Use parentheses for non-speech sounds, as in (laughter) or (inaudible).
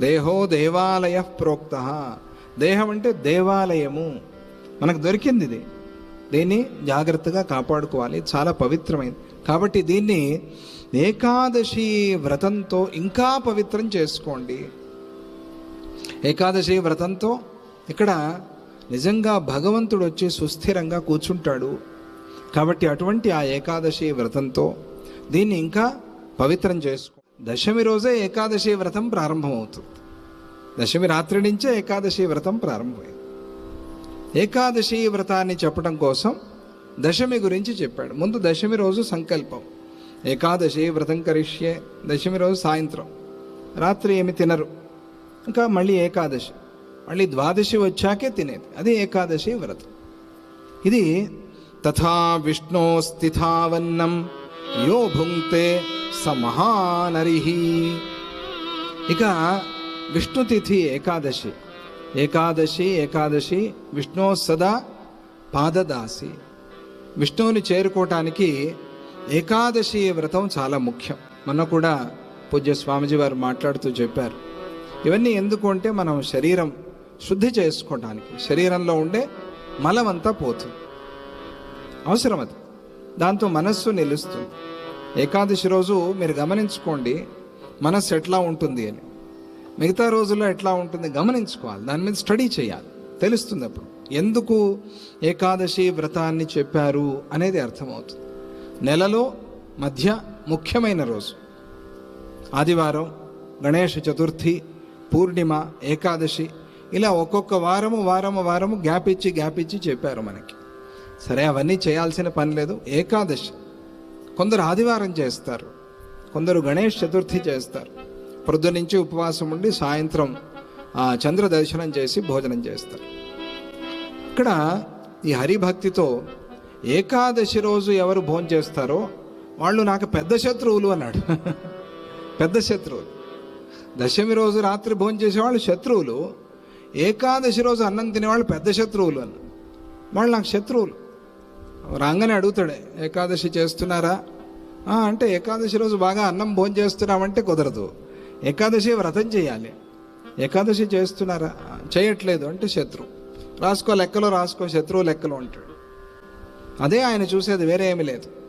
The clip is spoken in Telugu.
దేహో దేవాలయ ప్రోక్త. దేహం అంటే దేవాలయము. మనకు దొరికింది ఇది. దీన్ని జాగ్రత్తగా కాపాడుకోవాలి. చాలా పవిత్రమైంది. కాబట్టి దీన్ని ఏకాదశి వ్రతంతో ఇంకా పవిత్రం చేసుకోండి. ఏకాదశి వ్రతంతో ఇక్కడ నిజంగా భగవంతుడు వచ్చి సుస్థిరంగా కూర్చుంటాడు. కాబట్టి అటువంటి ఆ ఏకాదశి వ్రతంతో దీన్ని ఇంకా పవిత్రం చేసుకో దశమి రోజే ఏకాదశి వ్రతం ప్రారంభమవుతుంది. దశమి రాత్రి నుంచే ఏకాదశి వ్రతం ప్రారంభమైంది. ఏకాదశి వ్రతాన్ని చెప్పడం కోసం దశమి గురించి చెప్పాడు. ముందు దశమి రోజు సంకల్పం. ఏకాదశి వ్రతం కరిష్యే దశమి రోజు సాయంత్రం. రాత్రి ఏమి తినరు. ఇంకా మళ్ళీ ఏకాదశి. మళ్ళీ ద్వాదశి వచ్చాకే తినేది. అది ఏకాదశి వ్రతం. ఇది తథా విష్ణో స్థితావన్నం యో భుంక్తే స మహానరిహి ఇక విష్ణుతిథి ఏకాదశి. ఏకాదశి ఏకాదశి విష్ణు సదా పాదదాసి. విష్ణువుని చేరుకోవటానికి ఏకాదశి వ్రతం చాలా ముఖ్యం. మొన్న కూడా పూజ్య స్వామిజీ వారు మాట్లాడుతూ చెప్పారు. ఇవన్నీ ఎందుకు అంటే మనం శరీరం శుద్ధి చేసుకోవడానికి శరీరంలో ఉండే మలమంతా పోతుంది. అవసరం అది దాంతో మనస్సు నిలుస్తుంది. ఏకాదశి రోజు మీరు గమనించుకోండి మనస్సు ఎట్లా ఉంటుంది అని. మిగతా రోజుల్లో ఎట్లా ఉంటుంది గమనించుకోవాలి దాని మీద స్టడీ చేయాలి తెలుస్తుంది అప్పుడు. ఎందుకు ఏకాదశి వ్రతాన్ని చెప్పారు అనేది అర్థమవుతుంది. నెలలో మధ్య ముఖ్యమైన రోజు. ఆదివారం గణేష చతుర్థి పూర్ణిమ ఏకాదశి ఇలా ఒక్కొక్క వారము వారము వారము గ్యాప్ ఇచ్చి గ్యాప్ ఇచ్చి చెప్పారు మనకి. సరే అవన్నీ చేయాల్సిన పని లేదు. ఏకాదశి కొందరు ఆదివారం చేస్తారు కొందరు గణేష్ చతుర్థి చేస్తారు. ప్రొద్దు నుంచి ఉపవాసం ఉండి సాయంత్రం చంద్ర దర్శనం చేసి భోజనం చేస్తారు. ఇక్కడ ఈ హరిభక్తితో ఏకాదశి రోజు ఎవరు భోజనం చేస్తారో వాళ్ళు నాకు పెద్ద శత్రువులు అన్నాడు. (laughs) పెద్ద శత్రువులు. దశమి రోజు రాత్రి భోజనం చేసేవాళ్ళు శత్రువులు ఏకాదశి రోజు అన్నం తినేవాళ్ళు పెద్ద శత్రువులు అన్న వాళ్ళు నాకు శత్రువులు. రాగానే అడుగుతాడే ఏకాదశి చేస్తున్నారా? అంటే ఏకాదశి రోజు బాగా అన్నం భోజనం చేస్తున్నామంటే కుదరదు. ఏకాదశి వ్రతం చేయాలి. ఏకాదశి చేస్తున్నారా? చేయట్లేదు. అంటే శత్రువు రాసుకో లెక్కలో రాసుకో శత్రువు లెక్కలో ఉంటాడు. అదే ఆయన చూసేది వేరే ఏమీ లేదు.